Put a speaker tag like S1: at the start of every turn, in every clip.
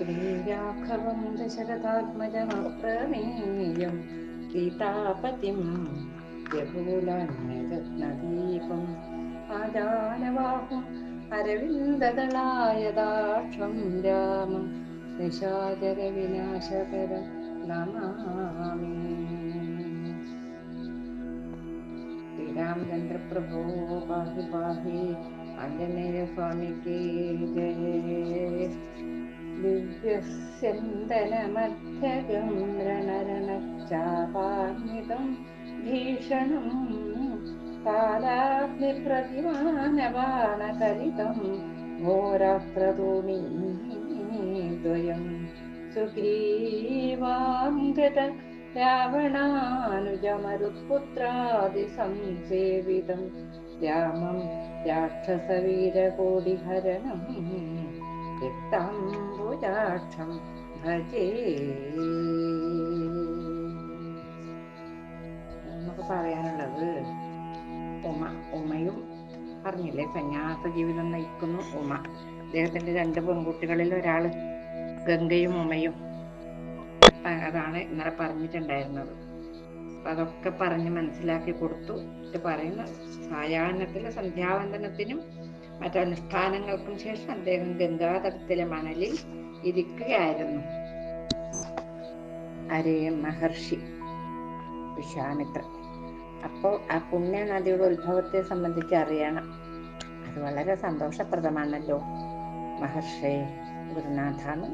S1: श्रीव्याघवं दशरथात्मजमप्रमेयं सीतापतिं व्यभूलान्यदत्नदीपम् अजानवाहुम् अरविन्ददलायदाक्षं रामं निशाचरविनाशकर नमामि। श्रीरामचन्द्रप्रभो पाहि पाहि आञ्जनेयस्वामी जय। दिव्यस्यन्दनमध्यगं रणरणचापा भीषणं कालाग्निप्रतिमानबाणकलितं घोरप्रदूणी द्वयं सुग्रीवाङ्गत रावणानुजमरुपुत्रादिसंसेवितं रामं राक्षसवीरकोडिहरणं इत्थम् രക്താംബുജാക്ഷം ഭജേ നമുക്ക് പറയാനുള്ളത്. ഉമ ഉമയും പറഞ്ഞില്ലേ? സന്യാസ ജീവിതം നയിക്കുന്നു ഉമ. അദ്ദേഹത്തിന്റെ രണ്ട് പെൺകുട്ടികളിൽ ഒരാൾ ഗംഗയും ഉമയും. അതാണ് ഇന്നലെ പറഞ്ഞിട്ടുണ്ടായിരുന്നത്. അതൊക്കെ പറഞ്ഞ് മനസ്സിലാക്കി കൊടുത്തു. ഇത് പറയുന്ന സായാഹ്നത്തിലെ സന്ധ്യാവന്ദനത്തിനും മറ്റനുഷ്ഠാനങ്ങൾക്കും ശേഷം അദ്ദേഹം ഗംഗാതടത്തിലെ മണലിൽ ഇരിക്കുകയായിരുന്നു. അരേ മഹർഷി വിശ്വാമിത്രൻ അപ്പോൾ ആ പുണ്യനദിയുടെ ഉത്ഭവത്തെ സംബന്ധിച്ച് അറിയണം. അത് വളരെ സന്തോഷപ്രദമാണല്ലോ. മഹർഷി ഗുരുനാഥാന്ന്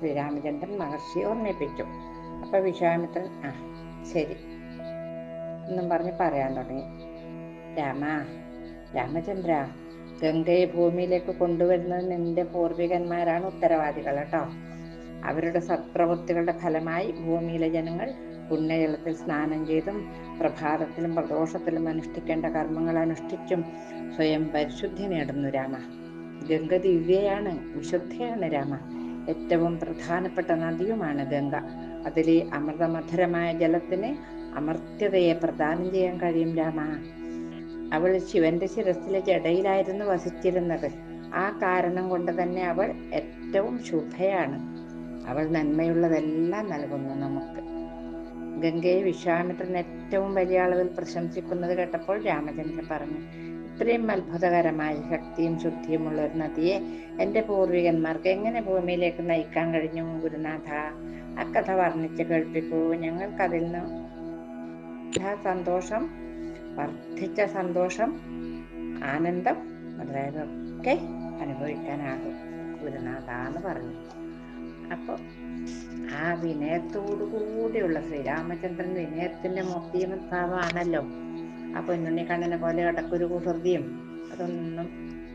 S1: ശ്രീരാമചന്ദ്രൻ മഹർഷിയെ ഓർമ്മിപ്പിച്ചു. അപ്പൊ വിശ്വാമിത്രൻ ആ ശരി. എന്നും പറഞ്ഞ് പറയാൻ തുടങ്ങി. രാമ രാമചന്ദ്ര ഗംഗയെ ഭൂമിയിലേക്ക് കൊണ്ടുവരുന്നതിന് നിന്റെ പൂർവികന്മാരാണ് ഉത്തരവാദികൾ കേട്ടോ. അവരുടെ സത്പ്രവൃത്തികളുടെ ഫലമായി ഭൂമിയിലെ ജനങ്ങൾ പുണ്യജലത്തിൽ സ്നാനം ചെയ്തും പ്രഭാതത്തിലും പ്രദോഷത്തിലും അനുഷ്ഠിക്കേണ്ട കർമ്മങ്ങൾ അനുഷ്ഠിച്ചും സ്വയം പരിശുദ്ധി നേടുന്നു രാമ. ഗംഗ ദിവ്യയാണ് വിശുദ്ധയാണ് രാമ. ഏറ്റവും പ്രധാനപ്പെട്ട നദിയുമാണ് ഗംഗ. അതിലെ അമൃതമധുരമായ ജലത്തിന് അമർത്യതയെ പ്രദാനം ചെയ്യാൻ കഴിയും രാമ. അവൾ ശിവന്റെ ശിരസിലെ ജടയിലായിരുന്നു വസിച്ചിരുന്നത്. ആ കാരണം കൊണ്ട് തന്നെ അവൾ ഏറ്റവും ശുഭയാണ്. അവൾ നന്മയുള്ളതെല്ലാം നൽകുന്നു നമുക്ക്. ഗംഗയെ വിശ്വാമിത്രൻ ഏറ്റവും വലിയ അളവിൽ പ്രശംസിക്കുന്നത് കേട്ടപ്പോൾ രാമചന്ദ്രൻ പറഞ്ഞു ഇത്രയും അത്ഭുതകരമായ ശക്തിയും ശുദ്ധിയുമുള്ള ഒരു നദിയെ എന്റെ പൂർവികന്മാർക്ക് എങ്ങനെ ഭൂമിയിലേക്ക് നയിക്കാൻ കഴിഞ്ഞു ഗുരുനാഥ? ആ കഥ വർണിച്ച് കേൾപ്പിക്കൂ. ഞങ്ങൾക്കതിൽ നിന്ന് സന്തോഷം വർദ്ധിച്ച സന്തോഷം ആനന്ദം മുതലായതൊക്കെ അനുഭവിക്കാനാകും ഗുരുനാഥ എന്ന് പറഞ്ഞു. അപ്പോൾ ആ വിനയത്തോടു കൂടിയുള്ള ശ്രീരാമചന്ദ്രൻ വിനയത്തിന്റെ മൂർത്തിമത്താവാണല്ലോ. അപ്പൊ പൊന്നുണ്ണി കണ്ണനെ പോലെ കടക്കൊരു കുസൃതിയും അതൊന്നും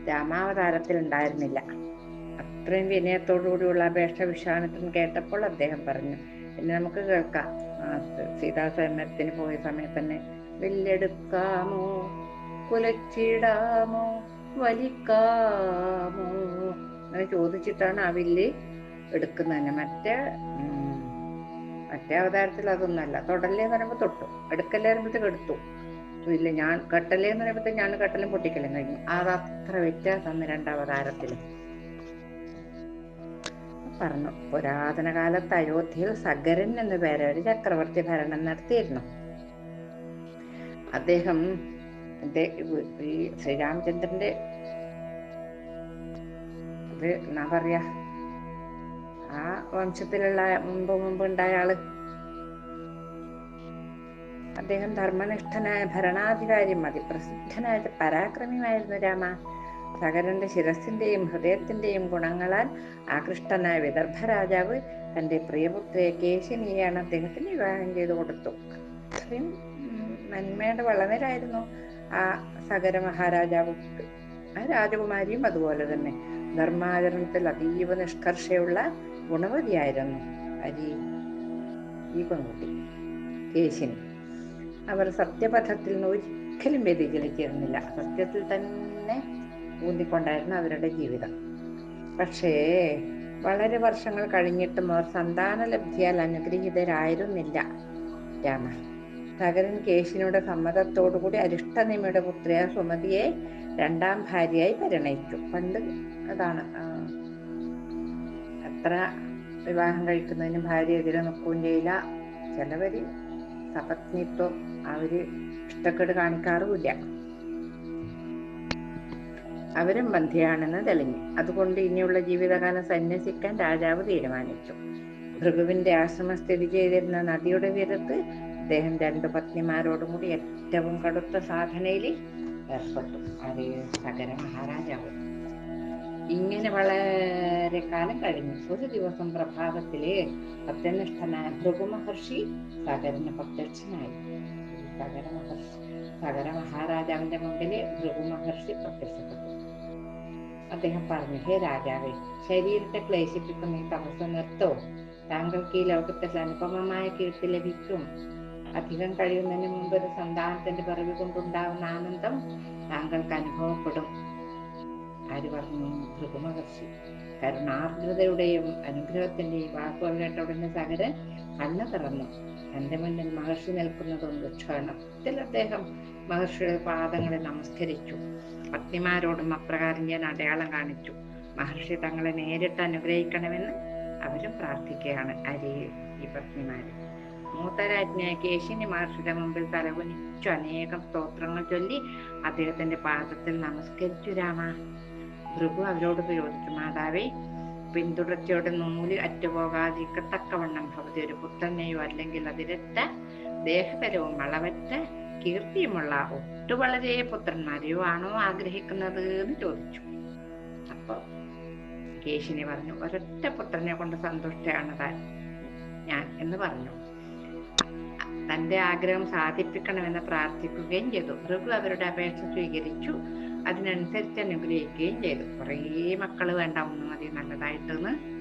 S1: രാമാവതാരത്തിൽ ഉണ്ടായിരുന്നില്ല. അത്രയും വിനയത്തോടു കൂടിയുള്ള അപേക്ഷ വിശ്വാമിത്രൻ കേട്ടപ്പോൾ അദ്ദേഹം പറഞ്ഞു പിന്നെ നമുക്ക് കേൾക്കാം. സീതാസമയത്തിന് പോയ സമയത്ത് തന്നെ വില്ലെടുക്കാമോ? കുലച്ചിടാമോ? വലിക്കാമോ? അങ്ങനെ ചോദിച്ചിട്ടാണ് ആ വില്ല് എടുക്കുന്നത് തന്നെ മറ്റേ മറ്റേ അവതാരത്തിൽ അതൊന്നല്ല തൊടല്ലേ എന്ന് പറയുമ്പോൾ തൊട്ടു. എടുക്കല്ലേ പറയുമ്പോഴത്തേക്ക് എടുത്തു. ഇല്ല ഞാൻ കട്ടലേ എന്ന് പറയുമ്പോഴത്തേക്ക് ഞാൻ കട്ടലും പൊട്ടിക്കലും കഴിഞ്ഞു. അതത്ര വ്യത്യാസമാണ് രണ്ടാവതാരത്തിൽ പറഞ്ഞു പുരാതന കാലത്ത് അയോധ്യയിൽ സഗരൻ എന്ന പേരെ ഒരു ചക്രവർത്തി ഭരണം നടത്തിയിരുന്നു. അദ്ദേഹം ഈ ശ്രീരാമചന്ദ്രന്റെ എന്നാ പറയാ ആ വംശത്തിലുള്ള മുമ്പ് മുമ്പ് ഉണ്ടായ ആൾ. അദ്ദേഹം ധർമ്മനിഷ്ഠനായ ഭരണാധികാരി മതി പ്രസിദ്ധനായ പരാക്രമിയായിരുന്നു രാമ. സകരന്റെ ശിരസിന്റെയും ഹൃദയത്തിന്റെയും ഗുണങ്ങളാൽ ആകൃഷ്ടനായ വിദർഭ രാജാവ് തന്റെ പ്രിയപുത്രിയെ കേശിനിയാണ് അദ്ദേഹത്തിന് വിവാഹം ചെയ്തു കൊടുത്തു. അത്രയും നന്മയുടെ വളനരായിരുന്നു ആ സകര മഹാരാജാവ് ആ രാജകുമാരിയും അതുപോലെ തന്നെ. ധർമാചരണത്തിൽ അതീവ നിഷ്കർഷയുള്ള ഗുണവതിയായിരുന്നു അരി ഈ പെൺകുട്ടി കേശിനി. അവർ സത്യപഥത്തിൽ നിന്ന് ഒരിക്കലും വ്യതിചലിച്ചിരുന്നില്ല. സത്യത്തിൽ തന്നെ ഊന്നിക്കൊണ്ടായിരുന്നു അവരുടെ ജീവിതം. പക്ഷേ വളരെ വർഷങ്ങൾ കഴിഞ്ഞിട്ടും അവർ സന്താന ലബ്ധിയാൽ അനുഗ്രഹീതരായിരുന്നില്ല രാമ സകരൻ കേശിനിയുടെ സമ്മതത്തോടുകൂടി അരിഷ്ടനിമയുടെ പുത്രിയ സുമതിയെ രണ്ടാം ഭാര്യയായി പരിണയിച്ചു. പണ്ട് അതാണ് എത്ര വിവാഹം കഴിക്കുന്നതിന് ഭാര്യ എതിരെ നിൽക്കുകയും ചെയ്യില്ല ചിലവര് സപത്നിത്വം അവർ ഇഷ്ടക്കേട് കാണിക്കാറുമില്ല. അവരും ബന്ധിയാണെന്ന് തെളിഞ്ഞു. അതുകൊണ്ട് ഇനിയുള്ള ജീവിതകാലം സന്യസിക്കാൻ രാജാവ് തീരുമാനിച്ചു. ഭൃഗുവിന്റെ ആശ്രമം സ്ഥിതി ചെയ്തിരുന്ന നദിയുടെ തീരത്ത് അദ്ദേഹം രണ്ടു പത്നിമാരോടും കൂടി ഏറ്റവും കടുത്ത സാധനയിൽ ഏർപ്പെട്ടു. അത് സകര മഹാരാജാവ്. ഇങ്ങനെ വളരെ കാലം കഴിഞ്ഞു. ഒരു ദിവസം പ്രഭാതത്തിൽ സത്യനിഷ്ഠനായ ഭൃഗു മഹർഷി സകരന് പ്രത്യക്ഷനായി. സകര മഹർഷി സകര മഹാരാജാവിന്റെ മുമ്പിൽ ഭൃഗു മഹർഷി പ്രത്യക്ഷപ്പെട്ടു. അദ്ദേഹം പറഞ്ഞു ഹേ രാജാവേ ശരീരത്തെ ക്ലേശിപ്പിക്കുന്ന ഈ തപസ് നിർത്തോ. താങ്കൾക്ക് ഈ ലോകത്തിൽ അനുപമമായ കീർത്തി ലഭിക്കും. അധികം കഴിയുന്നതിന് മുമ്പ് ഒരു സന്താനത്തിന്റെ പിറവി കൊണ്ടുണ്ടാകുന്ന ആനന്ദം താങ്കൾക്ക് അനുഭവപ്പെടും. ആര് പറഞ്ഞു? ഭൃഗുമഹർഷി. കരുണാർദ്രതയുടെയും അനുഗ്രഹത്തിന്റെയും വാക്കുകൾ കേട്ട ഉടനെ സകരൻ കണ്ണു തുറന്നു. തന്റെ മുന്നിൽ മഹർഷി നിൽക്കുന്നതുകൊണ്ട് ക്ഷണത്തിൽ അദ്ദേഹം മഹർഷിയുടെ പാദങ്ങളെ നമസ്കരിച്ചു. പത്നിമാരോടും അപ്രകാരം ഞാൻ അടയാളം കാണിച്ചു. മഹർഷി തങ്ങളെ നേരിട്ട് അനുഗ്രഹിക്കണമെന്ന് അവരും പ്രാർത്ഥിക്കുകയാണ്. അരി ഈ പത്നിമാര് മൂത്തരാജ്ഞ കേശിനി മഹർഷിയുടെ മുമ്പിൽ തലകുനിച്ചു അനേകം സ്തോത്രങ്ങൾ ചൊല്ലി അദ്ദേഹത്തിന്റെ പാദത്തിൽ നമസ്കരിച്ചു രാമ. ഭൃഗു അവരോട് ചോദിച്ചു മാതാവേ പിന്തുടർച്ചയോടെ നൂൽ അറ്റുപോകാതിരിക്കത്തക്കവണ്ണം ഭവതി ഒരു പുത്രനെയോ അല്ലെങ്കിൽ അതിരറ്റ ദേഹതരവും വളവറ്റ കീർത്തിയുമുള്ള ഒട്ടു വളരെ പുത്രന്മാരെയോ ആണോ ആഗ്രഹിക്കുന്നത്? എന്ന് ചോദിച്ചു. അപ്പൊ കേശിനി പറഞ്ഞു ഒരൊറ്റ പുത്രനെ കൊണ്ട് സന്തുഷ്ടയാണ് താൻ ഞാൻ എന്ന് പറഞ്ഞു. തന്റെ ആഗ്രഹം സാധിപ്പിക്കണമെന്ന് പ്രാർത്ഥിക്കുകയും ചെയ്തു. ഭൃഗു അവരുടെ അപേക്ഷ സ്വീകരിച്ചു. അതിനനുസരിച്ച് അനുഗ്രഹിക്കുകയും ചെയ്തു. കുറേ മക്കൾ വേണ്ട ഒന്ന് മതി നല്ലതായിട്ടെന്ന്.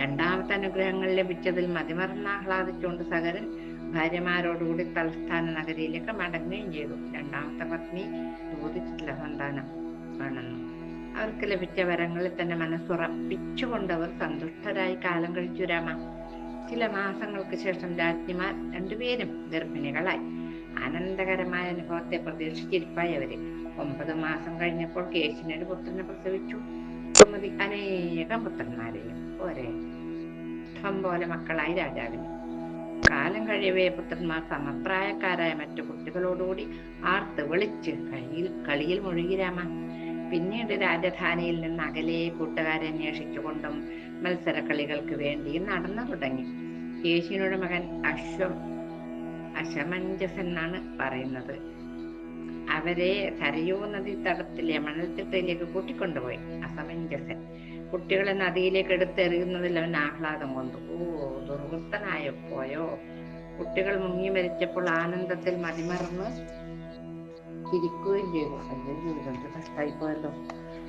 S1: രണ്ടാമത്തെ അനുഗ്രഹങ്ങൾ ലഭിച്ചതിൽ മതിമറന്ന് ആഹ്ലാദിച്ചുകൊണ്ട് സകരൻ ഭാര്യമാരോടുകൂടി തലസ്ഥാന നഗരിയിലേക്ക് മടങ്ങുകയും ചെയ്തു. രണ്ടാമത്തെ പത്നി ചോദിച്ചിട്ടില്ല സന്താനം വേണമെന്ന്. അവർക്ക് ലഭിച്ച വരങ്ങളിൽ തന്നെ മനസ്സുറപ്പിച്ചുകൊണ്ട് അവർ സന്തുഷ്ടരായി കാലം കഴിച്ചു. രാമ ചില മാസങ്ങൾക്ക് ശേഷം രാജ്ഞിമാർ രണ്ടുപേരും ഗർഭിണികളായി. ആനന്ദകരമായ അനുഭവത്തെ പ്രതീക്ഷിച്ചിരിപ്പായി അവർ ഒമ്പത് മാസം കഴിഞ്ഞപ്പോൾ കേശിനൊരു പുത്രനെ പ്രസവിച്ചു. സുമതി അനേകം പുത്രന്മാരെയും ഒരേ ഇഷ്ടം പോലെ മക്കളായി രാജാവിന്. കാലം കഴിയവേ പുത്രന്മാർ സമപ്രായക്കാരായ മറ്റു കുട്ടികളോടുകൂടി ആർത്ത് വിളിച്ച് കളിയിൽ കളിയിൽ മുഴുകി രാമ. പിന്നീട് രാജധാനിയിൽ നിന്ന് അകലെ കൂട്ടുകാരെ അന്വേഷിച്ചുകൊണ്ടും മത്സരക്കളികൾക്ക് വേണ്ടിയും നടന്നു തുടങ്ങി. കേശിയുടെ മകൻ അശ്വം അശമഞ്ജസ് എന്നാണ് പറയുന്നത്. അവരെ സരയൂ നദി തടത്തിലെ മണൽത്തിട്ടയിലേക്ക് കൂട്ടിക്കൊണ്ടുപോയി. അസമഞ്ജസൻ കുട്ടികളെ നദിയിലേക്ക് എടുത്തെറിയുന്നതിൽ അവൻ ആഹ്ലാദം കൊണ്ടു. ഓ ദുർവൃത്തനായപ്പോയോ കുട്ടികൾ മുങ്ങി മരിച്ചപ്പോൾ ആനന്ദത്തിൽ മതിമറന്ന് ചിരിക്കുകയും ചെയ്തു. കഷ്ടായിപ്പോയല്ലോ.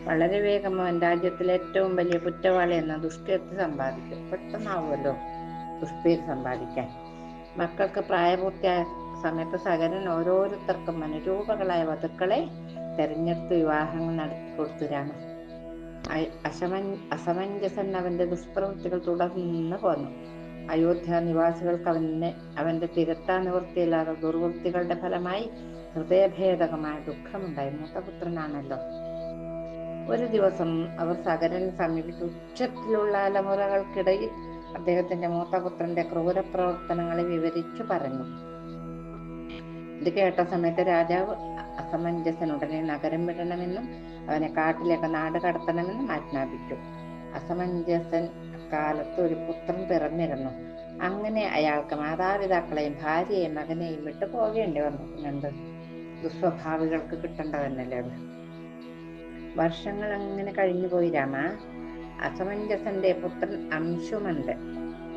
S1: വളരെ വേഗം അവൻ രാജ്യത്തിലെ ഏറ്റവും വലിയ കുറ്റവാളി എന്ന ദുഷ്കീർത്തി സമ്പാദിക്കും. പെട്ടെന്നാവുമല്ലോ. ദുഷ്പേര് സമ്പാദിക്കാൻ മക്കൾക്ക് പ്രായപൂർത്തിയായ സമയത്ത് സകലൻ ഓരോരുത്തർക്കും അനുരൂപകളായ വധുക്കളെ തെരഞ്ഞെടുത്ത് വിവാഹങ്ങൾ നടത്തി കൊടുത്തുരാണ്. അശമൻ അസമഞ്ജസൻ അവന്റെ ദുഷ്പ്രവൃത്തികൾ തുടർന്ന് പോന്നു. അയോധ്യ നിവാസികൾക്ക് അവനെ അവന്റെ തിരത്താ നിവൃത്തിയില്ലാത്ത ദുർവൃത്തികളുടെ ഫലമായി ഹൃദയഭേദകമായ ദുഃഖമുണ്ടായി. മൂത്തപുത്രനാണല്ലോ. ഒരു ദിവസം അവർ സകരനെ സമീപിച്ച്. ഉച്ചത്തിലുള്ള അലമുറകൾക്കിടയിൽ അദ്ദേഹത്തിന്റെ മൂത്തപുത്രന്റെ ക്രൂരപ്രവർത്തനങ്ങളെ വിവരിച്ചു പറഞ്ഞു. ഇത് കേട്ട സമയത്ത് രാജാവ് അസമഞ്ജസൻ ഉടനെ നഗരം വിടണമെന്നും അവനെ കാട്ടിലേക്ക് നാട് കടത്തണമെന്നും ആജ്ഞാപിച്ചു. അസമഞ്ജസൻ കാലത്ത് ഒരു പുത്രൻ പിറന്നിരുന്നു. അങ്ങനെ അയാൾക്ക് മാതാപിതാക്കളെയും ഭാര്യയെയും മകനെയും വിട്ടു പോകേണ്ടി വന്നിട്ടുണ്ട് ദുസ്വഭാവികൾക്ക് കിട്ടേണ്ടതന്നല്ലേ അത്? വർഷങ്ങൾ അങ്ങനെ കഴിഞ്ഞു പോയി രാമ. അസമഞ്ജസന്റെ പുത്രൻ അംശുമന്റെ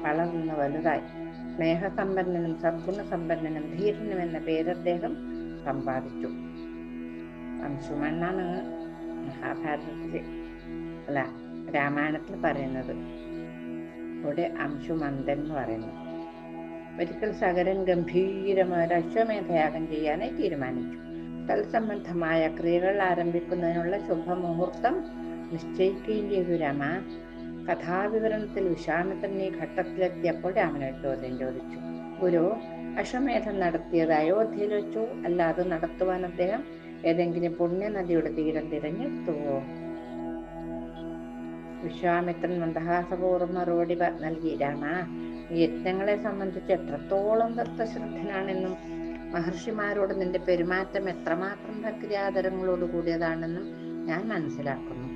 S1: വളർന്ന് വലുതായി. സ്നേഹസമ്പന്നനും സദ്ഗുണസമ്പന്നനും ധീരനും എന്ന പേര് അദ്ദേഹം സമ്പാദിച്ചു. അംശുമണ്ണാണ് മഹാഭാരതത്തിൽ അല്ല രാമായണത്തിൽ പറയുന്നത്. ഇവിടെ അംശുമന്ദൻ എന്ന് പറയുന്നു. ഒരിക്കൽ സകരൻ ഗംഭീരമായ ഒരു അശ്വമേധയാഗം ചെയ്യാനായി തീരുമാനിച്ചു. തൽസംബന്ധമായ ക്രിയകൾ ആരംഭിക്കുന്നതിനുള്ള ശുഭമുഹൂർത്തം നിശ്ചയിക്കുകയും രാമ കഥാവിവരണത്തിൽ വിശ്വാമിത്രൻ ഈ ഘട്ടത്തിലെത്തിയപ്പോൾ രാമനോട് ചോദ്യം ചോദിച്ചു. ഗുരു അശ്വമേധം നടത്തിയത് അയോധ്യയിൽ വെച്ചു? അല്ല അത് നടത്തുവാൻ അദ്ദേഹം ഏതെങ്കിലും പുണ്യനദിയുടെ തീരം തിരഞ്ഞെടുത്തുവോ? വിശ്വാമിത്രൻ മന്ദഹാസപൂർവം മറുപടി നൽകി. രാമ യജ്ഞങ്ങളെ സംബന്ധിച്ച് എത്രത്തോളം തത്വശ്രദ്ധനാണെന്നും മഹർഷിമാരോട് നിന്റെ പെരുമാറ്റം എത്രമാത്രം ഭക്തിയാദരങ്ങളോട് കൂടിയതാണെന്നും ഞാൻ മനസ്സിലാക്കുന്നു.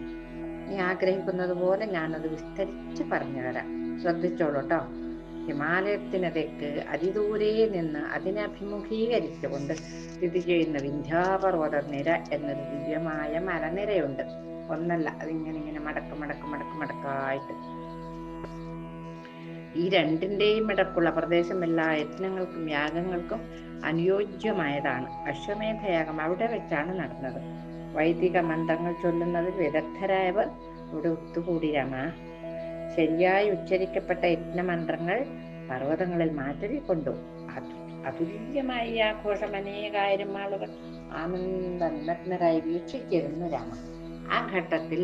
S1: നീ ആഗ്രഹിക്കുന്നത് പോലെ ഞാനത് വിസ്തരിച്ച് പറഞ്ഞു തരാം ശ്രദ്ധിച്ചോളൂ കേട്ടോ. ഹിമാലയത്തിന് അതിദൂരെ നിന്ന് അതിനെ അഭിമുഖീകരിച്ചുകൊണ്ട് സ്ഥിതി ചെയ്യുന്ന വിന്ധ്യാപർവത നിര എന്നൊരു ദിവ്യമായ മലനിരയുണ്ട്. ഒന്നല്ല അതിങ്ങനെ ഇങ്ങനെ മടക്ക് മടക്ക് മടക്ക് മടക്കായിട്ട്. ഈ രണ്ടിന്റെയും ഇടക്കുള്ള പ്രദേശം എല്ലാ യജ്ഞങ്ങൾക്കും യാഗങ്ങൾക്കും അനുയോജ്യമായതാണ്. അശ്വമേധയാഗം അവിടെ വെച്ചാണ് നടന്നത്. വൈദിക മന്ത്രങ്ങൾ ചൊല്ലുന്നതിൽ വിദഗ്ധരായവർ ഇവിടെ ഒത്തുകൂടി രമ. ശരിയായി ഉച്ചരിക്കപ്പെട്ട യജ്ഞമന്ത്രങ്ങൾ പർവതങ്ങളിൽ മാറ്റൊലി കൊണ്ടു അത് അതുല്യമായ ഈ ആഘോഷം അനേകായിരം ആളുകൾ ആനന്ദനഗ്നരായി വീക്ഷിച്ചിരുന്നു രാമ. ആ ഘട്ടത്തിൽ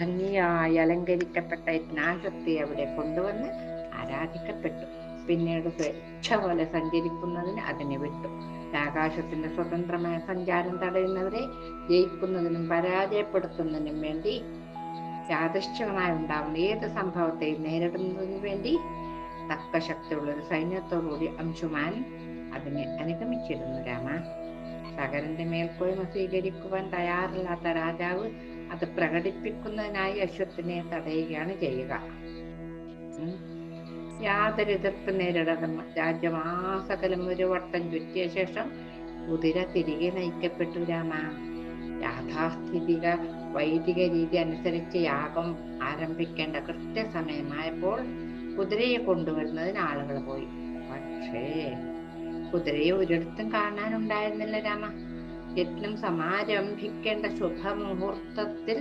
S1: ഭംഗിയായി അലങ്കരിക്കപ്പെട്ട യജ്ഞാശക്തി അവിടെ കൊണ്ടുവന്ന് ആരാധിക്കപ്പെട്ടു. പിന്നീട് സ്വേച്ഛ പോലെ സഞ്ചരിക്കുന്നതിന് അതിനെ വിട്ടു. ആകാശത്തിന്റെ സ്വതന്ത്രമായ സഞ്ചാരം തടയുന്നവരെ ജയിക്കുന്നതിനും പരാജയപ്പെടുത്തുന്നതിനും വേണ്ടി യാദൃശ്ചികമായി ഉണ്ടാവുന്ന ഏത് സംഭവത്തെയും നേരിടുന്നതിനു വേണ്ടി തക്ക ശക്തിയുള്ള ഒരു സൈന്യത്തോടുകൂടി അംശുമാൻ അതിനെ അനുഗമിച്ചിരുന്നു രാമ സകരന്റെ മേൽക്കോയ്മ സ്വീകരിക്കുവാൻ തയ്യാറില്ലാത്ത രാജാവ് അത് പ്രകടിപ്പിക്കുന്നതിനായി അശ്വത്തിനെ തടയുകയാണ് ചെയ്യുക. യാതൊരു എതിർപ്പും നേരിടാതെ രാജ്യമാസകലം ഒരു വട്ടം ചുറ്റിയ ശേഷം കുതിര തിരികെ നയിക്കപ്പെട്ടു രാമ. യാഥാസ്ഥിതിക വൈദിക രീതി അനുസരിച്ച് യാഗം ആരംഭിക്കേണ്ട കൃത്യസമയമായപ്പോൾ കുതിരയെ കൊണ്ടുവരുന്നതിന് ആളുകൾ പോയി. പക്ഷേ കുതിരയെ ഒരിടത്തും കാണാനുണ്ടായിരുന്നില്ല രാമ. യജ്ഞം സമാരംഭിക്കേണ്ട ശുഭമുഹൂർത്തത്തിൽ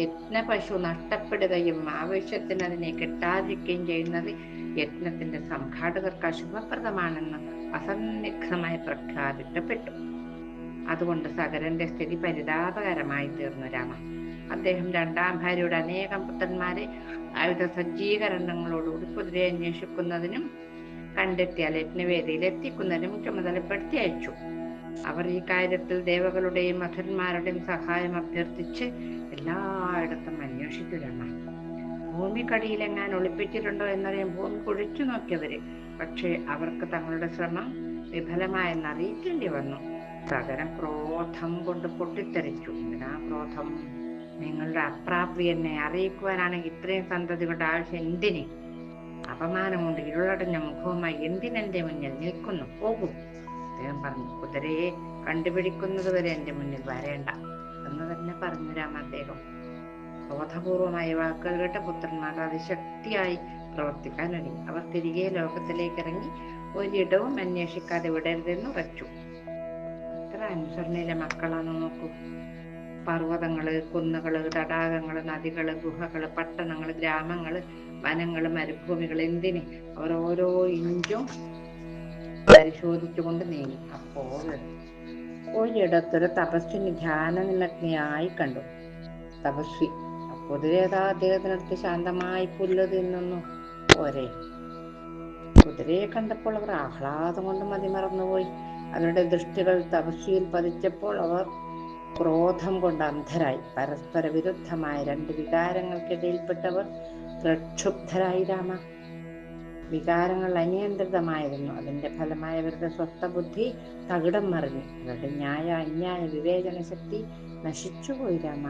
S1: യജ്ഞ പശു നഷ്ടപ്പെടുകയും ആവശ്യത്തിന് അതിനെ കിട്ടാതിരിക്കുകയും ചെയ്യുന്നത് യജ്ഞത്തിന്റെ സംഘാടകർക്ക് അശുഭപ്രദമാണെന്ന് അസന്നിഗ്ധമായി പ്രഖ്യാപിക്കപ്പെട്ടു. അതുകൊണ്ട് സകരന്റെ സ്ഥിതി പരിതാപകരമായി തീർന്നു രാമ. അദ്ദേഹം രണ്ടാം ഭാര്യയുടെ അനേകം പുത്രന്മാരെ ആയുധ സജ്ജീകരണങ്ങളോടുകൂടി കുതിരെ അന്വേഷിക്കുന്നതിനും കണ്ടെത്തിയാൽ യജ്ഞവേദിയിൽ എത്തിക്കുന്നതിനും ചുമതലപ്പെടുത്തി അയച്ചു. അവർ ഈ കാര്യത്തിൽ ദേവകളുടെയും മധുരന്മാരുടെയും സഹായം അഭ്യർത്ഥിച്ച് എല്ലായിടത്തും രമ. ഭൂമിക്കടിയിലെങ്ങാൻ ഒളിപ്പിച്ചിട്ടുണ്ടോ എന്നറിയാൻ ഭൂമി കുഴിച്ചു നോക്കിയവര്. പക്ഷേ അവർക്ക് തങ്ങളുടെ ശ്രമം വിഫലമായെന്ന് അറിയിക്കേണ്ടി വന്നു. സകരം ക്രോധം കൊണ്ട് പൊട്ടിത്തെറിച്ചു. ആ ക്രോധം? നിങ്ങളുടെ അപ്രാപ്തി എന്നെ അറിയിക്കുവാനാണെങ്കിൽ ഇത്രയും സന്തതികളുടെ ആവശ്യം. എന്തിന്? അപമാനം കൊണ്ട് ഇരുളടഞ്ഞ മുഖവുമായി എന്തിനെന്റെ മുന്നിൽ നിൽക്കുന്നു? പോകും. അദ്ദേഹം പറഞ്ഞു കുതിരയെ കണ്ടുപിടിക്കുന്നത് വരെ എന്റെ മുന്നിൽ വരേണ്ട. എന്ന് തന്നെ പറഞ്ഞു രാമ അദ്ദേഹം. ക്രോധപൂർവമായ വാക്കുകൾ കേട്ട പുത്രന്മാർ അതിശക്തിയായി പ്രവർത്തിക്കാൻ ഒരുങ്ങി അവർ തിരികെ ലോകത്തിലേക്ക് ഇറങ്ങി ഒരിടവും അന്വേഷിക്കാതെ വിടരുതെന്ന് ഉറച്ചു എത്ര അനുസരണയിലെ മക്കളാണ് നോക്കൂ. പർവതങ്ങൾ കുന്നുകൾ തടാകങ്ങൾ നദികൾ ഗുഹകൾ പട്ടണങ്ങൾ ഗ്രാമങ്ങൾ വനങ്ങൾ മരുഭൂമികൾ എന്തിന് അവർ ഓരോ ഇഞ്ചും പരിശോധിച്ചുകൊണ്ട് നീങ്ങി. അപ്പോൾ ഒരിടത്തൊരു തപസ്വിനി ധ്യാന നിമഗ്നയായി കണ്ടു. തപസ്വി കുതിരേതാ അദ്ദേഹത്തിനടുത്ത് ശാന്തമായി പുല്ല് തിന്നുന്നു. പോരെ. കുതിരയെ കണ്ടപ്പോൾ അവർ ആഹ്ലാദം കൊണ്ട് മതിമറന്നുപോയി അവരുടെ ദൃഷ്ടികൾ തപസ്യയിൽ പതിച്ചപ്പോൾ അവർ ക്രോധം കൊണ്ട് അന്ധരായി. പരസ്പര വിരുദ്ധമായ രണ്ട് വികാരങ്ങൾക്കിടയിൽപ്പെട്ടവർ പ്രക്ഷുബ്ധരായി രാമ. വികാരങ്ങൾ അനിയന്ത്രിതമായിരുന്നു. അതിന്റെ ഫലമായി അവരുടെ സ്വസ്ഥബുദ്ധി തകിടം മറിഞ്ഞു. അവരുടെ ന്യായ അന്യായ വിവേചന ശക്തി നശിച്ചുപോയി രാമ.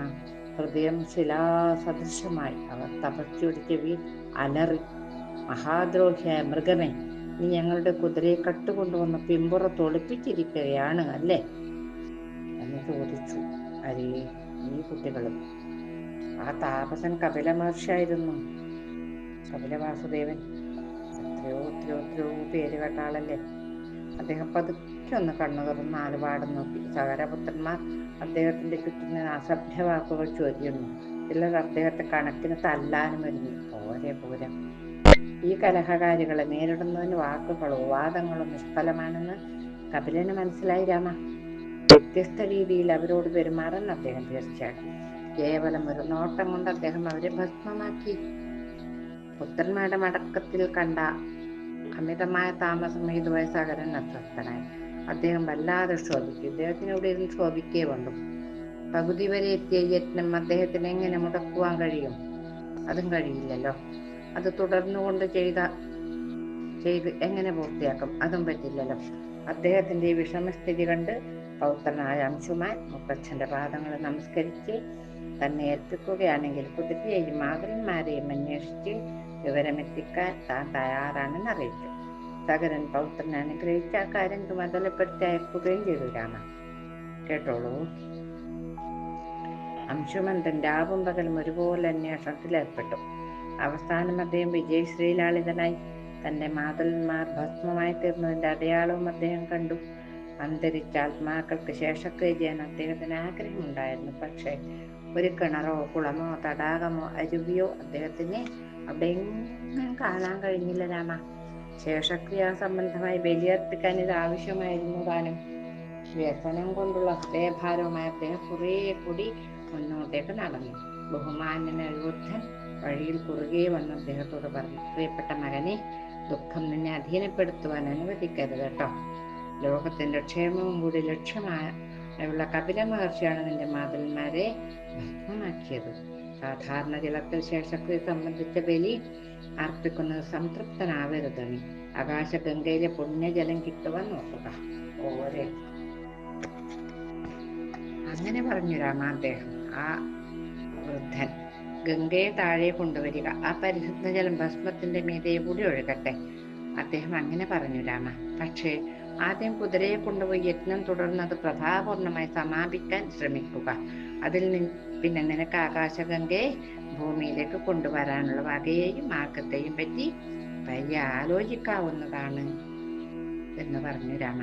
S1: ഹൃദയം ശിലാസദൃശമായി അവർ തപസ്യുടെ ചെവി അലറി. മഹാദ്രോഹിയായ മൃഗമേ നീ ഞങ്ങളുടെ കുതിരയെ കട്ടുകൊണ്ടുവന്ന് പിമ്പുറത്ത് ഒളിപ്പിച്ചിരിക്കുകയാണ് അല്ലേ? എന്ന് ചോദിച്ചു. അരേ ഈ കുട്ടികളും. ആ താപസൻ കപില മഹർഷിയായിരുന്നു. കപില വാസുദേവൻ. എത്രയോ എത്രയോ എത്രയോ പേര് കേട്ടാളല്ലേ അദ്ദേഹം പതുക്കെ ഒന്ന് കണ്ണു തുറന്ന് ആലുപാടം നോക്കി. സഹരപുത്രന്മാർ അദ്ദേഹത്തിന്റെ ചുറ്റും നിന്ന് അസഭ്യ വാക്കുകൾ ചൊരിയുന്നു. ചിലർ അദ്ദേഹത്തെ കണക്കിന് തല്ലാനും ഒരുങ്ങി. പോരെ പൂരം. ഈ കലഹകാരികളെ നേരിടുന്നതിന് വാക്കുകളോ വാദങ്ങളോ നിഷ്ഫലമാണെന്ന് കപിലന് മനസ്സിലായി രാമ. വ്യത്യസ്ത രീതിയിൽ അവരോട് പെരുമാറാൻ അദ്ദേഹം തീർച്ചയായിട്ടും കേവലം ഒരു നോട്ടം കൊണ്ട് അദ്ദേഹം അവരെ ഭസ്മമാക്കി. പുത്രന്മാരുടെ മടക്കത്തിൽ കണ്ട അമിതമായ താമസം ഹേതുവായ സഹകരൻ അസ്വസ്ഥനായി. അദ്ദേഹം വല്ലാതെ ശോഭിച്ചു ഇദ്ദേഹത്തിന് ഇവിടെ ഇരുന്ന് ശോഭിക്കേ വേണ്ടു പകുതി വരെ എത്തിയ യത്നം അദ്ദേഹത്തിന് എങ്ങനെ മുടക്കുവാൻ കഴിയും? അതും കഴിയില്ലല്ലോ. അത് തുടർന്നുകൊണ്ട് ചെയ്ത ചെയ്ത് എങ്ങനെ പൂർത്തിയാക്കും? അതും പറ്റില്ലല്ലോ. അദ്ദേഹത്തിന്റെ ഈ വിഷമസ്ഥിതി കണ്ട് പൗത്രനായ അംശുമാൻ മുത്തച്ഛന്റെ പാദങ്ങൾ നമസ്കരിച്ച് തന്നെ ഏൽപ്പിക്കുകയാണെങ്കിൽ കുതിരയെയും മാതൃന്മാരെയും അന്വേഷിച്ച് വിവരമെത്തിക്കാൻ താൻ തയ്യാറാണെന്ന് അറിയിച്ചു. സകരൻ പൗത്രനെ അനുഗ്രഹിച്ച് ആ കാര്യം ചുമതലപ്പെടുത്തി അയക്കുകയും ചെയ്തു രാമ. കേട്ടോളൂ. അംശുമന്ദൻ രാവും പകലും ഒരുപോലെ അന്വേഷണത്തിൽ ഏർപ്പെട്ടു അവസാനം അദ്ദേഹം വിജയശ്രീലാളിതനായി തന്റെ മാതലന്മാർ ഭസ്മമായി തീർന്നതിന്റെ അടയാളവും അദ്ദേഹം കണ്ടു. അന്തരിച്ച ആത്മാക്കൾക്ക് ശേഷക്രിയ ചെയ്യാൻ അദ്ദേഹത്തിന് ആഗ്രഹമുണ്ടായിരുന്നു. പക്ഷേ ഒരു കിണറോ കുളമോ തടാകമോ അരുവിയോ അദ്ദേഹത്തിന് അവിടെ എങ്ങും കാണാൻ കഴിഞ്ഞില്ല രാമ. ശേഷക്രിയ സംബന്ധമായി ബലിയർപ്പിക്കാൻ ഇത് ആവശ്യമായിരുന്നു താനും. വ്യസനം കൊണ്ടുള്ള ഹൃദയഭാരവുമായി അദ്ദേഹം കുറേ കൂടി മുന്നോട്ടേക്ക് നടന്നു. ബഹുമാനന വൃദ്ധൻ വഴിയിൽ കുറുകെ വന്ന് അദ്ദേഹത്തോട് പറഞ്ഞു പ്രിയപ്പെട്ട മകനെ ദുഃഖം നിന്നെ അധീനപ്പെടുത്തുവാൻ അനുവദിക്കരുത് കേട്ടോ. ലോകത്തിന്റെ ക്ഷേമവും കൂടി ലക്ഷ്യമായ ഉള്ള കപില മഹർഷിയാണ് നിന്റെ മാതന്മാരെ ഭസ്മമാക്കിയത് സാധാരണ ജലത്തിൽ ശേഷക്രിയ സംബന്ധിച്ച ബലി അർപ്പിക്കുന്നത് സംതൃപ്തനാവരുത് നീ ആകാശഗംഗയിലെ പുണ്യജലം കിട്ടുവാൻ നോക്കുക. ഓരെ. അങ്ങനെ പറഞ്ഞു രാമാദ്ദേഹം ആ വൃദ്ധൻ ഗംഗയെ താഴെ കൊണ്ടുവരിക. ആ പരിശുദ്ധ ജലം ഭസ്മത്തിന്റെ മീതെ കൂടി ഒഴുകട്ടെ. അദ്ദേഹം അങ്ങനെ പറഞ്ഞു രാമ പക്ഷേ ആദ്യം കുതിരയെ കൊണ്ടുപോയി യജ്ഞം തുടർന്ന് അത് പ്രഭാപൂർണമായി സമാപിക്കാൻ ശ്രമിക്കുക. അതിൽ നി- പിന്നെ നിനക്ക് ആകാശഗംഗയെ ഭൂമിയിലേക്ക് കൊണ്ടുവരാനുള്ള വകയെയും മാർഗത്തെയും പറ്റി വലിയ ആലോചിക്കാവുന്നതാണ് എന്ന് പറഞ്ഞു രാമ.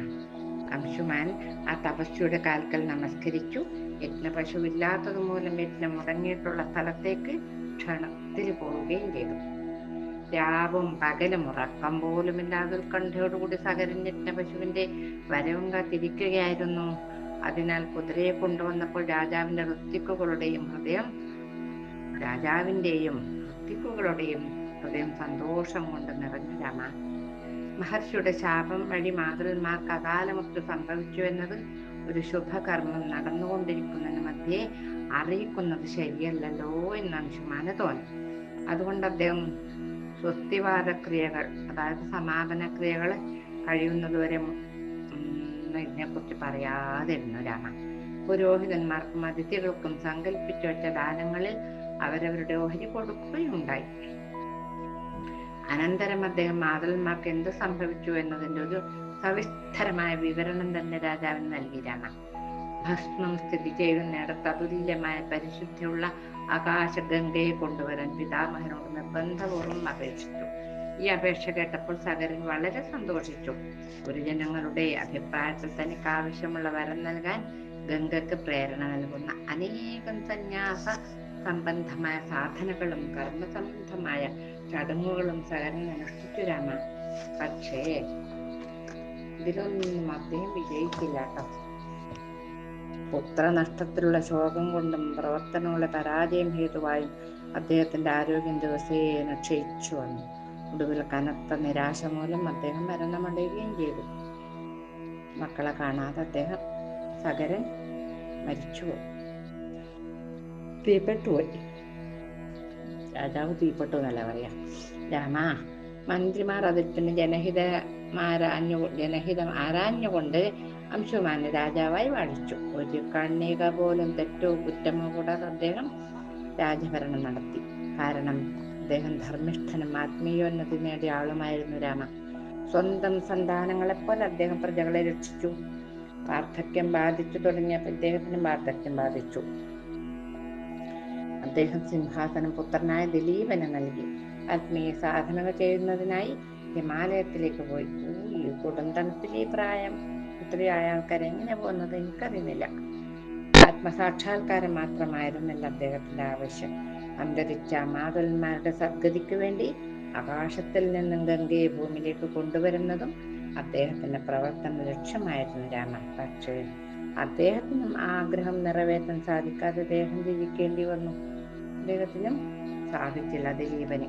S1: അംശുമാൻ ആ തപസ്സിയുടെ കാൽക്കൽ നമസ്കരിച്ചു. യജ്ഞപശുവില്ലാത്തത് മൂലം യജ്ഞം മുടങ്ങിയിട്ടുള്ള സ്ഥലത്തേക്ക് ക്ഷണത്തിൽ പോവുകയും ചെയ്തു. രാവും പകലും ഉറക്കം പോലുമില്ലാതെ ഉത്കണ്ഠയോടുകൂടി സകരൻ പശുവിന്റെ വരവും കാത്തിരിക്കുകയായിരുന്നു. അതിനാൽ കുതിരയെ കൊണ്ടുവന്നപ്പോൾ രാജാവിന്റെ ഋത്തിക്കുകളുടെയും ഹൃദയം രാജാവിന്റെയും ഋത്തിക്കുകളുടെയും ഹൃദയം സന്തോഷം കൊണ്ട് നിറഞ്ഞു രമ. മഹർഷിയുടെ ശാപം വഴി മാതൃന്മാർക്ക് അകാലമൃത്യു സംഭവിച്ചു എന്നത് ഒരു ശുഭകർമ്മം നടന്നുകൊണ്ടിരിക്കുന്നതിന് മധ്യേ അറിയിക്കുന്നത് ശരിയല്ലല്ലോ എന്ന് അംശുമാന് തോന്നി അതുകൊണ്ട് അദ്ദേഹം സ്വസ്തിവാദ ക്രിയകൾ അതായത് സമാപന ക്രിയകൾ കഴിയുന്നതുവരെ ഇതിനെക്കുറിച്ച് പറയാതിരുന്നു രാമ. പുരോഹിതന്മാർക്കും അതിഥികൾക്കും സങ്കല്പിച്ചു വെച്ച ദാനങ്ങളിൽ അവരവരുടെ ഓഹരി കൊടുക്കുകയുണ്ടായി. അനന്തരം അദ്ദേഹം മാതൃന്മാർക്ക് എന്ത് സംഭവിച്ചു എന്നതിന്റെ ഒരു സവിസ്തരമായ വിവരണം തന്നെ രാജാവിന് നൽകി രാമ. ഭസ്മം സ്ഥിതി ചെയ്യുന്നിടത്ത് അതുല്യമായ പരിശുദ്ധിയുള്ള ആകാശഗംഗയെ കൊണ്ടുവരാൻ പിതാമഹനോട് നിർബന്ധപൂർവം അപേക്ഷിച്ചു. ഈ അപേക്ഷ കേട്ടപ്പോൾ സകരൻ വളരെ സന്തോഷിച്ചു. ഗുരുജനങ്ങളുടെ അഭിപ്രായത്തിൽ തനിക്ക് ആവശ്യമുള്ള വരം നൽകാൻ ഗംഗക്ക് പ്രേരണ നൽകുന്ന അനേകം സന്യാസ സംബന്ധമായ സാധനകളും കർമ്മ സംബന്ധമായ ചടങ്ങുകളും സകരൻ അനുഷ്ഠിച്ചു രാമ. പക്ഷേ ഇതിലൊന്നും അദ്ദേഹം വിജയിച്ചില്ല കേട്ടോ. പുത്രനഷ്ടത്തിലുള്ള ശോകം കൊണ്ടും പ്രവർത്തനങ്ങളുടെ പരാജയം ഹേതുവായും അദ്ദേഹത്തിന്റെ ആരോഗ്യം ദിവസേന ക്ഷയിച്ചു വന്നു. ഒടുവിൽ കനത്ത നിരാശ മൂലം അദ്ദേഹം മരണമടയുകയും ചെയ്തു. മക്കളെ കാണാതെ അദ്ദേഹം സകരൻ മരിച്ചുപോയി തീപ്പെട്ടുപോയി രാജാവ് തീപ്പെട്ടു എന്നല്ല പറയാ. രാമ മന്ത്രിമാർ അതിൽ പിന്നെ ജനഹിതമാരാഞ്ഞു ജനഹിതം ആരാഞ്ഞുകൊണ്ട് അംശുമാനെ രാജാവായി വാഴിച്ചു ഒരു കണ്ണിക പോലും തെറ്റോ കുറ്റമോ കൂടാതെ അദ്ദേഹം രാജഭരണം നടത്തി. കാരണം അദ്ദേഹം ധർമ്മിഷ്ഠനും ആത്മീയോന്നതി നേടിയ ആളുമായിരുന്നു രാമ. സ്വന്തം സന്താനങ്ങളെപ്പോലെ അദ്ദേഹം പ്രജകളെ രക്ഷിച്ചു. വാർദ്ധക്യം ബാധിച്ചു തുടങ്ങിയപ്പോൾ ഇദ്ദേഹത്തിനും വാർദ്ധക്യം ബാധിച്ചു. അദ്ദേഹം സിംഹാസനം പുത്രനായ ദിലീപന് നൽകി. ആത്മീയ സാധനകൾ ചെയ്യുന്നതിനായി ഹിമാലയത്തിലേക്ക് പോയി. ഈ കൊടും ഈ പ്രായം പുത്രിയായ ആൾക്കാർ എങ്ങനെ പോകുന്നത് എനിക്കറിയുന്നില്ല. ആത്മസാക്ഷാത്കാരം മാത്രമായിരുന്നല്ല അദ്ദേഹത്തിന്റെ ആവശ്യം. അന്തരിച്ച മാതന്മാരുടെ സദ്ഗതിക്ക് വേണ്ടി ആകാശത്തിൽ നിന്നും ഗംഗയെ ഭൂമിയിലേക്ക് കൊണ്ടുവരുന്നതും അദ്ദേഹത്തിന്റെ പ്രവർത്തന ലക്ഷ്യമായിരുന്നു പക്ഷേ അദ്ദേഹത്തിനും ആഗ്രഹം നിറവേറ്റാൻ സാധിക്കാതെ അദ്ദേഹം ജീവിക്കേണ്ടി വന്നു. അദ്ദേഹത്തിനും സാധിച്ചില്ല ദിലീപന്.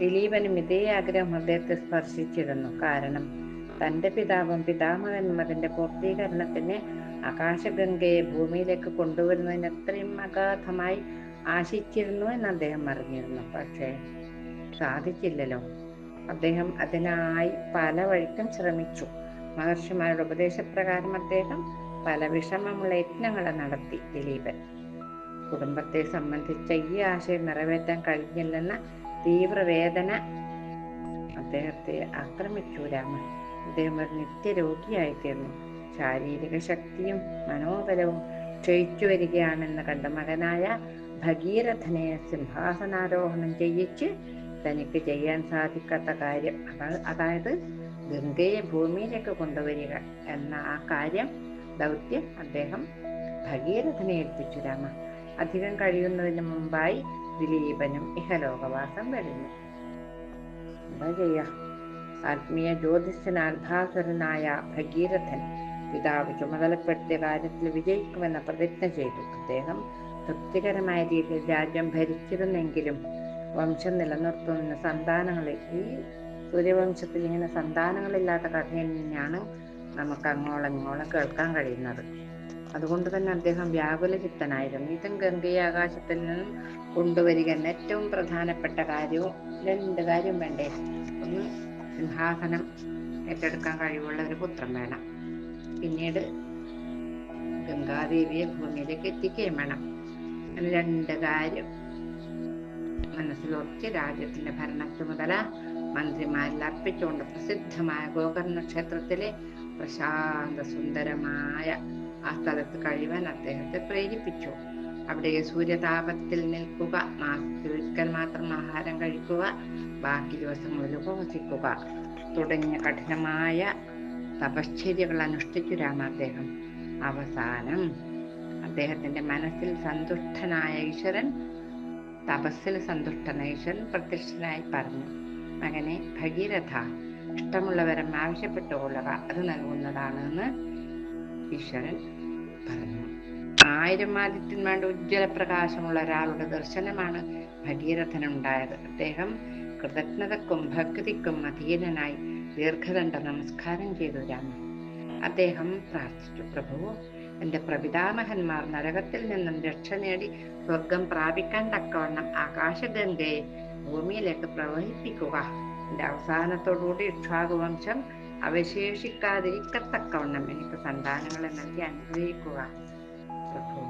S1: ദിലീപനും ഇതേ ആഗ്രഹം അദ്ദേഹത്തെ സ്പർശിച്ചിരുന്നു. കാരണം തന്റെ പിതാവും പിതാമഹനും അതിന്റെ പൂർത്തീകരണത്തിന് ആകാശഗംഗയെ ഭൂമിയിലേക്ക് കൊണ്ടുവരുന്നതിന് അത്രയും അഗാധമായി ആശിച്ചിരുന്നു എന്ന് അദ്ദേഹം അറിഞ്ഞിരുന്നു. പക്ഷേ സാധിച്ചില്ലല്ലോ. അദ്ദേഹം അതിനായി പല വഴിക്കും ശ്രമിച്ചു. മഹർഷിമാരുടെ ഉപദേശപ്രകാരം അദ്ദേഹം പല വിഷമമുള്ള യത്നങ്ങളെ നടത്തി ദിലീപൻ. കുടുംബത്തെ സംബന്ധിച്ച ഈ ആശയം നിറവേറ്റാൻ കഴിഞ്ഞില്ലെന്ന തീവ്രവേദന അദ്ദേഹത്തെ ആക്രമിച്ചു രാമൻ. അദ്ദേഹം ഒരു നിത്യരോഗിയായി തീർന്നു ശാരീരിക ശക്തിയും മനോബലവും ക്ഷയിച്ചു വരികയാണെന്ന് കണ്ട മകനായ ഭഗീരഥനെ സിംഹാസനാരോഹണം ചെയ്യിച്ച് തനിക്ക് ചെയ്യാൻ സാധിക്കാത്ത കാര്യം അതാ- അതായത് ഗംഗയെ ഭൂമിയിലേക്ക് കൊണ്ടുവരിക എന്ന ആ കാര്യം ദൗത്യം അദ്ദേഹം ഭഗീരഥനെ ഏൽപ്പിച്ചു രാമ. അധികം കഴിയുന്നതിന് മുമ്പായി ദിലീപനും ഇഹലോകവാസം വരുന്നു. എന്താ ചെയ്യാ? ആത്മീയ ജ്യോതിഷനാർഭാസുരനായ ഭഗീരഥൻ പിതാവ് ചുമതലപ്പെടുത്തിയ കാര്യത്തിൽ വിജയിക്കുമെന്ന പ്രതിജ്ഞ ചെയ്തു. അദ്ദേഹം തൃപ്തികരമായ രീതിയിൽ രാജ്യം ഭരിച്ചിരുന്നെങ്കിലും വംശം നിലനിർത്തുന്ന സന്താനങ്ങളിൽ ഈ സൂര്യവംശത്തിൽ ഇങ്ങനെ സന്താനങ്ങളില്ലാത്ത കഥയിൽ നിന്നാണ് നമുക്ക് അങ്ങോളം ഇങ്ങോളം കേൾക്കാൻ കഴിയുന്നത്. അതുകൊണ്ട് തന്നെ അദ്ദേഹം വ്യാകുലചിത്തനായിരുന്നു. ഇതും ഗംഗയെ ആകാശത്തിൽ നിന്നും കൊണ്ടുവരിക ഏറ്റവും പ്രധാനപ്പെട്ട കാര്യവും രണ്ട് കാര്യം വേണ്ടേ? ഒന്ന് സിംഹാസനം ഏറ്റെടുക്കാൻ കഴിവുള്ള ഒരു പുത്രൻ വേണം. പിന്നീട് ഗംഗാദേവിയെ ഭൂമിയിലേക്ക് എത്തിക്കുകയും വേണം. രണ്ട് കാര്യം മനസ്സിലുറച്ച് രാജ്യത്തിന്റെ ഭരണ ചുമതല മന്ത്രിമാരിൽ അർപ്പിച്ചുകൊണ്ട് പ്രസിദ്ധമായ ഗോകർണ ക്ഷേത്രത്തിലെ പ്രശാന്ത സുന്ദരമായ ആ സ്ഥലത്ത് കഴിയുവാൻ അദ്ദേഹത്തെ പ്രേരിപ്പിച്ചു. അവിടെ സൂര്യതാപത്തിൽ നിൽക്കുക മാസത്തിൽ ഒരിക്കൽ മാത്രം ആഹാരം കഴിക്കുക ബാക്കി ദിവസങ്ങളിൽ ഉപവസിക്കുക. തുടങ്ങിയ കഠിനമായ തപശ്ചര്യകൾ അനുഷ്ഠിച്ചു അദ്ദേഹം. അവസാനം അദ്ദേഹത്തിന്റെ മനസ്സിൽ സന്തുഷ്ടനായ ഈശ്വരൻ തപസ്സിൽ സന്തുഷ്ടനായ ഈശ്വരൻ പ്രത്യക്ഷനായി പറഞ്ഞു മകനെ ഭഗീരഥ ഇഷ്ടമുള്ളവരം ആവശ്യപ്പെട്ടുകൊള്ളുക അത് നൽകുന്നതാണെന്ന് ഈശ്വരൻ പറഞ്ഞു. ആയിരം ആദിത്യന്മാരുടെ ഉജ്ജ്വല പ്രകാശമുള്ള ഒരാളുടെ ദർശനമാണ് ഭഗീരഥനുണ്ടായത്. അദ്ദേഹം കൃതജ്ഞതക്കും ഭക്തിക്കും അധീനനായി ദീർഘദണ്ഡ നമസ്കാരം ചെയ്തു രാമൻ. അദ്ദേഹം പ്രാർത്ഥിച്ചു പ്രഭു എന്റെ പ്രപിതാമഹന്മാർ നരകത്തിൽ നിന്നും രക്ഷ നേടി സ്വർഗം പ്രാപിക്കാൻ തക്കവണ്ണം ആകാശഗംഗയെ ഭൂമിയിലേക്ക് പ്രവഹിപ്പിക്കുക. എന്റെ അവസാനത്തോടുകൂടി ഇക്ഷാകുവംശം അവശേഷിക്കാതിരിക്കത്തക്കവണ്ണം എനിക്ക് സന്താനങ്ങളെ നൽകി അനുഗ്രഹിക്കുക. പ്രഭു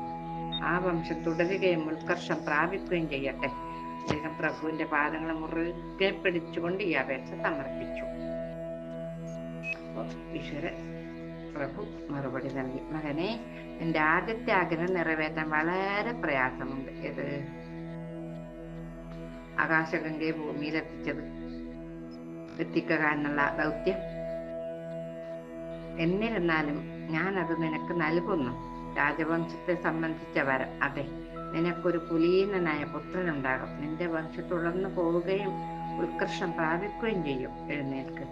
S1: ആ വംശം തുടരുകയും ഉത്കർഷം പ്രാപിക്കുകയും ചെയ്യട്ടെ. അദ്ദേഹം പ്രഭുവിന്റെ പാദങ്ങളെ മുറുകെ പിടിച്ചുകൊണ്ട് ഈ അപേക്ഷ സമർപ്പിച്ചു. അപ്പൊ ഈശ്വരൻ പ്രഭു മറുപടി നൽകി. മകനെ എന്റെ ആദ്യത്തെ ആഗ്രഹം നിറവേറ്റാൻ വളരെ പ്രയാസമുണ്ട്. ഇത് ആകാശഗംഗയെ ഭൂമിയിൽ എത്തിച്ചത് എത്തിക്കുക എന്നുള്ള ദൗത്യം. എന്നിരുന്നാലും ഞാൻ അത് നിനക്ക് നൽകുന്നു. രാജവംശത്തെ സംബന്ധിച്ച വരം അതെ. നിനക്കൊരു കുലീനനായ പുത്രനുണ്ടാകും. നിന്റെ വംശം തുടർന്നു പോവുകയും ഉത്കർഷം പ്രാപിക്കുകയും ചെയ്യും. എഴുന്നേൽക്ക്.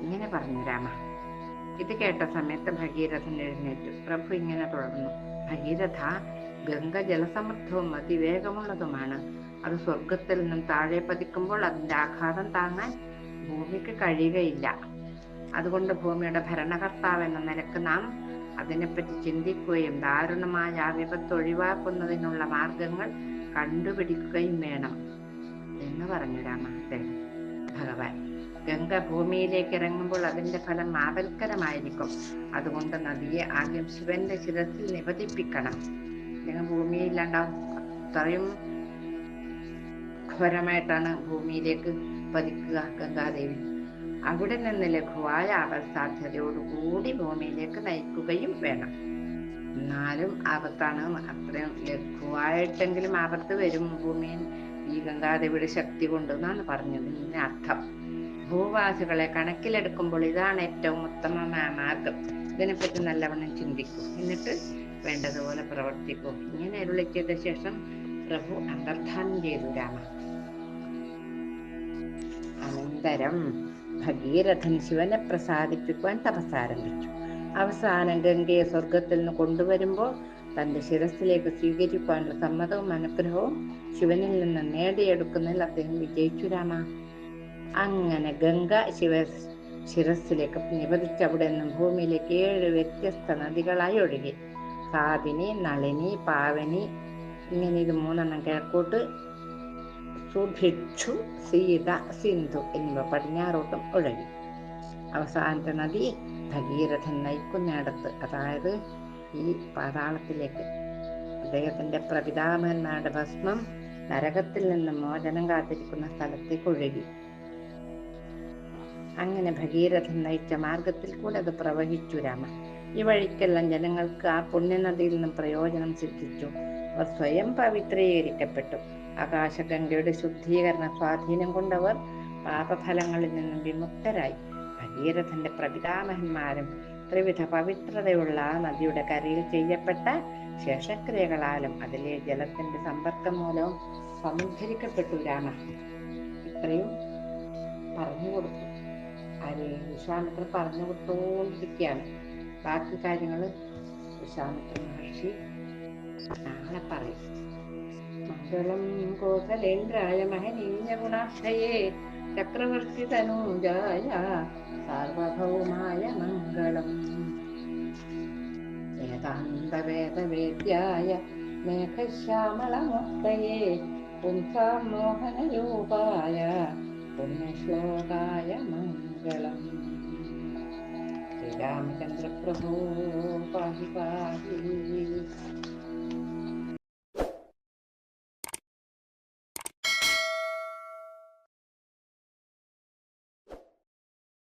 S1: ഇങ്ങനെ പറഞ്ഞു രാമ. ഇത് കേട്ട സമയത്ത് ഭഗീരഥൻ എഴുന്നേറ്റു. പ്രഭു ഇങ്ങനെ തുടർന്നു. ഭഗീരഥ ഗംഗ ജലസമൃദ്ധവും അതിവേഗമുള്ളതുമാണ്. അത് സ്വർഗത്തിൽ നിന്നും താഴെ പതിക്കുമ്പോൾ അതിന്റെ ആഘാതം താങ്ങാൻ ഭൂമിക്ക് കഴിയുകയില്ല. അതുകൊണ്ട് ഭൂമിയുടെ ഭരണകർത്താവ് എന്ന നിലയ്ക്ക് നാം അതിനെപ്പറ്റി ചിന്തിക്കുകയും ദാരുണമായ ആ വിപത്ത് ഒഴിവാക്കുന്നതിനുള്ള മാർഗങ്ങൾ കണ്ടുപിടിക്കുകയും വേണം എന്ന് പറഞ്ഞു രാമ അദ്ദേഹം ഭഗവാൻ ഗംഗ ഭൂമിയിലേക്ക് ഇറങ്ങുമ്പോൾ അതിന്റെ ഫലം ആപൽക്കരമായിരിക്കും. അതുകൊണ്ട് നദിയെ ആദ്യം ശിവന്റെ ശിരസിൽ നിപതിപ്പിക്കണം അല്ലെങ്കിൽ ഭൂമിയിലുണ്ടാവും അത്രയും ഘോരമായിട്ടാണ് ഭൂമിയിലേക്ക് പതിക്കുക ഗംഗാദേവി. അവിടെ നിന്ന് ലഘുവായ അവസാധ്യതയോടുകൂടി സാധ്യതയോടുകൂടി ഭൂമിയിലേക്ക് നയിക്കുകയും വേണം. എന്നാലും ആപത്താണ് അത്രയും ലഘുവായിട്ടെങ്കിലും ആപത്ത് വരും ഭൂമിയിൽ. ഈ ഗംഗാദേവിയുടെ ശക്തി കൊണ്ടെന്നാണ് പറഞ്ഞത്. അർത്ഥം. ഭൂവാസികളെ കണക്കിലെടുക്കുമ്പോൾ ഇതാണ് ഏറ്റവും ഉത്തമമായ മാർഗം. ഇതിനെപ്പറ്റി നല്ലവണ്ണം ചിന്തിക്കൂ. എന്നിട്ട് വേണ്ടതുപോലെ പ്രവർത്തിക്കൂ. ഇങ്ങനെ അരുളി ശേഷം പ്രഭു അന്തർധാനം ചെയ്തു രാമ. അനന്തരം ഭഗീരഥൻ ശിവനെ പ്രസാദിപ്പിക്കുവാൻ തപസ്സാരംഭിച്ചു അവസാനം ഗംഗയെ സ്വർഗത്തിൽ നിന്ന് കൊണ്ടുവരുമ്പോൾ തന്റെ ശിരസിലേക്ക് സ്വീകരിക്കുവാനുള്ള സമ്മതവും അനുഗ്രഹവും ശിവനിൽ നിന്ന് നേടിയെടുക്കുന്നതിൽ അദ്ദേഹം വിജയിച്ചു രാമ. അങ്ങനെ ഗംഗ ശിവ ശിരസിലേക്ക് നിപതിച്ച് അവിടെ നിന്നും ഭൂമിയിലേക്ക് ഏഴ് വ്യത്യസ്ത നദികളായി ഒഴുകി. സാതിനി നളിനി പാവനി ഇങ്ങനെ ഇത് മൂന്നെണ്ണം കിഴക്കോട്ട് സുഭിക്ഷു സീത സിന്ധു എന്നിവ പടിഞ്ഞാറോട്ടും ഒഴുകി. അവസാനത്തെ നദി ഭഗീരഥൻ നയിക്കുന്നിടത്ത് അതായത് ഈ പാതാളത്തിലേക്ക്. അദ്ദേഹത്തിന്റെ പ്രപിതാമഹന്മാരുടെ ഭസ്മം നരകത്തിൽ നിന്ന് മോചനം കാത്തിരിക്കുന്ന സ്ഥലത്തേക്ക് ഒഴുകി. അങ്ങനെ ഭഗീരഥൻ നയിച്ച മാർഗത്തിൽ കൂടെ അത് പ്രവഹിച്ചു രാമ ഈ വഴിക്കെല്ലാം ജനങ്ങൾക്ക് ആ പുണ്യനദിയിൽ നിന്നും പ്രയോജനം സിദ്ധിച്ചു. അവർ സ്വയം പവിത്രീകരിക്കപ്പെട്ടു. ആകാശഗംഗയുടെ ശുദ്ധീകരണ സ്വാധീനം കൊണ്ടവർ പാപഫലങ്ങളിൽ നിന്നും വിമുക്തരായി. ഭഗീരഥന്റെ പ്രപിതാമഹന്മാരും ത്രിവിധ പവിത്രതയുള്ള ആ നദിയുടെ കരയിൽ ചെയ്യപ്പെട്ട ശേഷക്രിയകളാലും അതിലെ ജലത്തിന്റെ സമ്പർക്കം മൂലവും സമുദ്ധരിക്കപ്പെട്ടു രാമ. ഇത്രയും പറഞ്ഞു കൊടുത്തു. ആര് വിശ്വാമിത്രൻ പറഞ്ഞു കൊടുത്തുകൊണ്ടിരിക്കുകയാണ്. ബാക്കി കാര്യങ്ങൾ വിശ്വാമിത്ര മഹർഷി നാളെ പറയും. य महनीयगुणाक्षये चक्रवर्तितनूजाय सार्वभौमाय मङ्गलम् वेदान्तवेदवेद्याय मेघश्यामलमुक्तये पुंसां मोहनरूपाय पुण्यश्लोकाय मङ्गलम्। श्रीरामचन्द्रप्रभो पाहि पाहि।